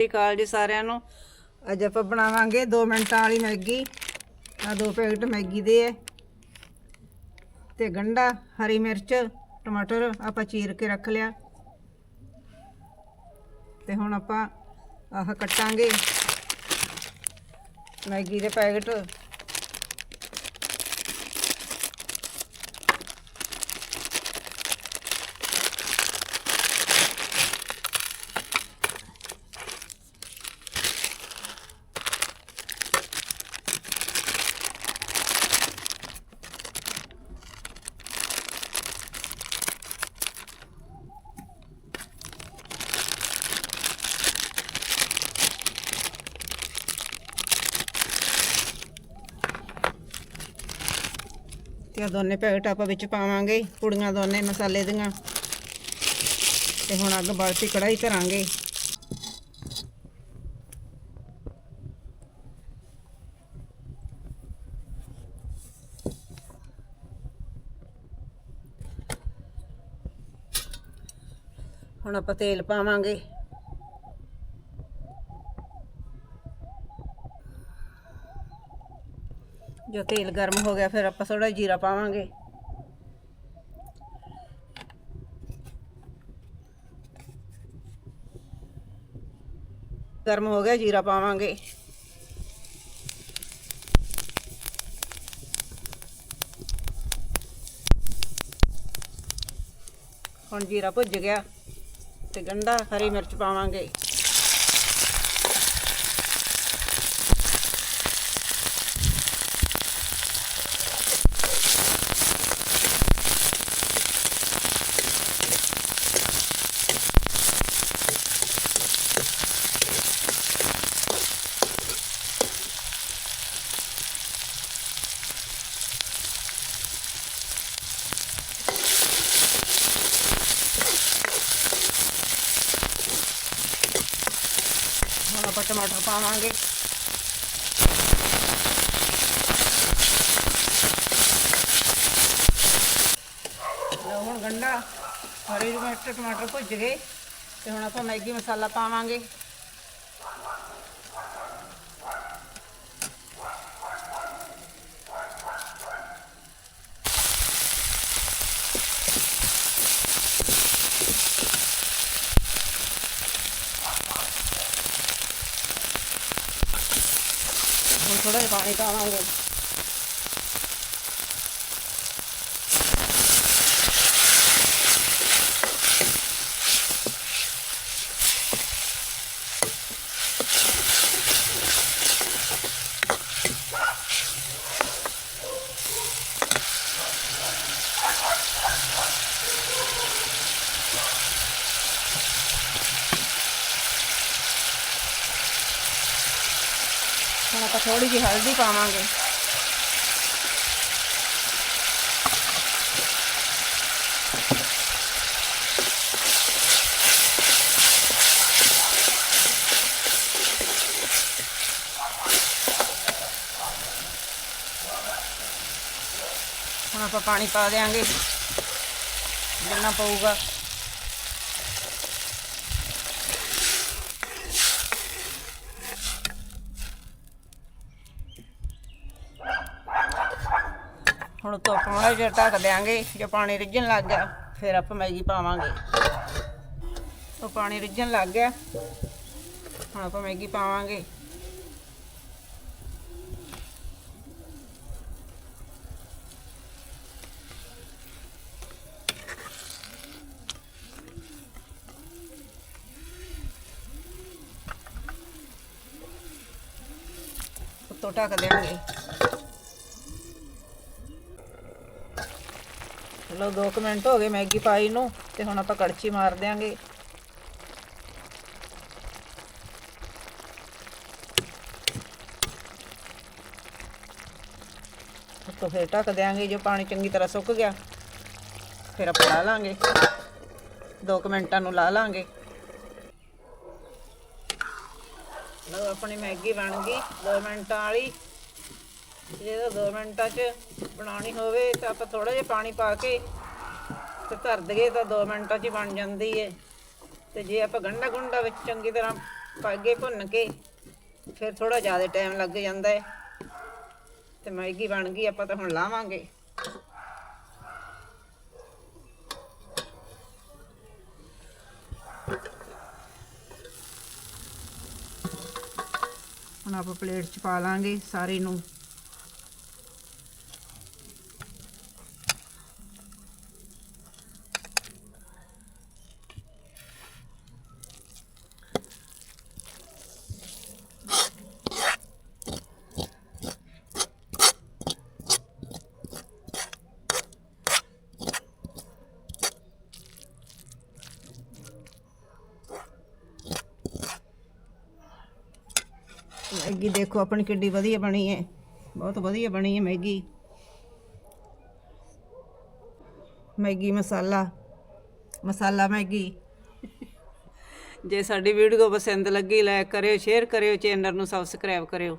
ਸਤਿ ਸ਼੍ਰੀ ਅਕਾਲ ਜੀ ਸਾਰਿਆਂ ਨੂੰ। ਅੱਜ ਆਪਾਂ ਬਣਾਵਾਂਗੇ 2 ਮਿੰਟਾਂ ਵਾਲੀ ਮੈਗੀ। ਆ ਦੋ ਪੈਕਟ ਮੈਗੀ ਦੇ ਹੈ ਤੇ ਗੰਡਾ ਹਰੀ ਮਿਰਚ, ਟਮਾਟਰ ਆਪਾਂ ਚੀਰ ਕੇ ਰੱਖ ਲਿਆ। ਤੇ ਹੁਣ ਆਪਾਂ ਆਹ ਕੱਟਾਂਗੇ ਮੈਗੀ ਦੇ ਪੈਕਟ। ਤੇ ਦੋਨੇ ਪੈਕਟ ਆਪਾਂ ਵਿੱਚ ਪਾਵਾਂਗੇ, ਪੁੜੀਆਂ ਦੋਨੇ ਮਸਾਲੇ ਦੀਆਂ। ਤੇ ਹੁਣ ਅੱਗ ਬਾਲਤੀ ਕੜਾਈ ਧਰਾਂਗੇ। ਹੁਣ ਆਪਾਂ ਤੇਲ ਪਾਵਾਂਗੇ। ਜੋ ਤੇਲ ਗਰਮ ਹੋ ਗਿਆ, ਫਿਰ ਆਪਾਂ ਥੋੜਾ ਜੀਰਾ ਪਾਵਾਂਗੇ। ਗਰਮ ਹੋ ਗਿਆ, ਜੀਰਾ ਪਾਵਾਂਗੇ। ਹੁਣ ਜੀਰਾ ਭੁੱਜ ਗਿਆ ਤੇ ਗੰਢਾ ਹਰੀ ਮਿਰਚ ਪਾਵਾਂਗੇ ਹੁਣ ਆਪਾਂ ਟਮਾਟਰ ਪਾਵਾਂਗੇ। ਲਓ ਹੁਣ ਗੰਡਾ ਹਰੀ ਟਮਾਟਰ ਟਮਾਟਰ ਭੁੱਜ ਗਏ ਤੇ ਹੁਣ ਆਪਾਂ ਮੈਗੀ ਮਸਾਲਾ ਪਾਵਾਂਗੇ। ਹੁਣ ਥੋੜਾ ਜਿਹਾ ਹੁਣ ਆਪਾਂ ਥੋੜੀ ਜਿਹੀ ਹਲਦੀ ਪਾਵਾਂਗੇ। ਹੁਣ ਆਪਾਂ ਪਾਣੀ ਪਾ ਦੇਾਂਗੇ ਜਿੰਨਾ ਪਊਗਾ। ਹੁਣ ਧੁੱਪ ਪਾਣੀ ਜੇ ਢੱਕ ਦਿਆਂਗੇ, ਜੇ ਪਾਣੀ ਰਿੱਝਣ ਲੱਗ ਗਿਆ, ਫਿਰ ਆਪਾਂ ਮੈਗੀ ਪਾਵਾਂਗੇ। ਉਹ ਪਾਣੀ ਰਿੱਝਣ ਲੱਗ ਗਿਆ, ਹੁਣ ਆਪਾਂ ਮੈਗੀ ਪਾਵਾਂਗੇ। ਉੱਤੋਂ ਢੱਕ ਦਿਆਂਗੇ। ਚਲੋ 2 ਮਿੰਟ ਹੋ ਗਏ ਮੈਗੀ ਪਾਈ ਨੂੰ, ਤੇ ਹੁਣ ਆਪਾਂ ਕੜਛੀ ਮਾਰ ਦਿਆਂਗੇ। ਉੱਤੋਂ ਫਿਰ ਢੱਕ ਦਿਆਂਗੇ, ਜੇ ਪਾਣੀ ਚੰਗੀ ਤਰ੍ਹਾਂ ਸੁੱਕ ਗਿਆ। ਫਿਰ ਆਪਾਂ ਲਾ ਲਾਂਗੇ। 2 ਮਿੰਟਾਂ ਨੂੰ ਲਾ ਲਾਂਗੇ। ਲਓ, ਆਪਣੀ ਮੈਗੀ ਬਣ ਗਈ 2 ਮਿੰਟਾਂ ਵਾਲੀ। ਜੇ ਤਾਂ 2 ਮਿੰਟਾਂ 'ਚ ਬਣਾਉਣੀ ਹੋਵੇ ਤਾਂ ਆਪਾਂ ਥੋੜਾ ਜਿਹਾ ਪਾਣੀ ਪਾ ਕੇ ਤੇ ਧਰ ਦਈਏ ਤਾਂ ਦੋ ਮਿੰਟਾਂ 'ਚ ਹੀ ਬਣ ਜਾਂਦੀ ਏ। ਤੇ ਜੇ ਆਪਾਂ ਗੰਢਾ ਗੁੰਡਾ ਵਿੱਚ ਚੰਗੀ ਤਰ੍ਹਾਂ ਪਾਗੇ ਭੁੰਨ ਕੇ ਫਿਰ ਥੋੜਾ ਜ਼ਿਆਦਾ ਟਾਈਮ ਲੱਗ ਜਾਂਦਾ ਹੈ ਤੇ ਮੈਗੀ ਬਣ ਗਈ, ਆਪਾਂ ਤਾਂ ਹੁਣ ਲਾਵਾਂਗੇ। ਹੁਣ ਆਪਾਂ ਪਲੇਟ 'ਚ ਪਾ ਲਾਂਗੇ ਸਾਰੇ ਨੂੰ। ਮੈਗੀ ਦੇਖੋ, ਆਪਣੀ ਕਿੱਡੀ ਵਧੀਆ ਬਣੀ ਹੈ ਬਹੁਤ ਵਧੀਆ ਬਣੀ ਹੈ ਮੈਗੀ। ਮੈਗੀ, ਮਸਾਲਾ। ਮਸਾਲਾ ਮੈਗੀ। ਜੇ ਸਾਡੀ ਵੀਡੀਓ ਪਸੰਦ ਲੱਗੀ ਲਾਇਕ ਕਰਿਓ ਸ਼ੇਅਰ ਕਰਿਓ ਚੈਨਲ ਨੂੰ ਸਬਸਕ੍ਰਾਈਬ ਕਰਿਓ।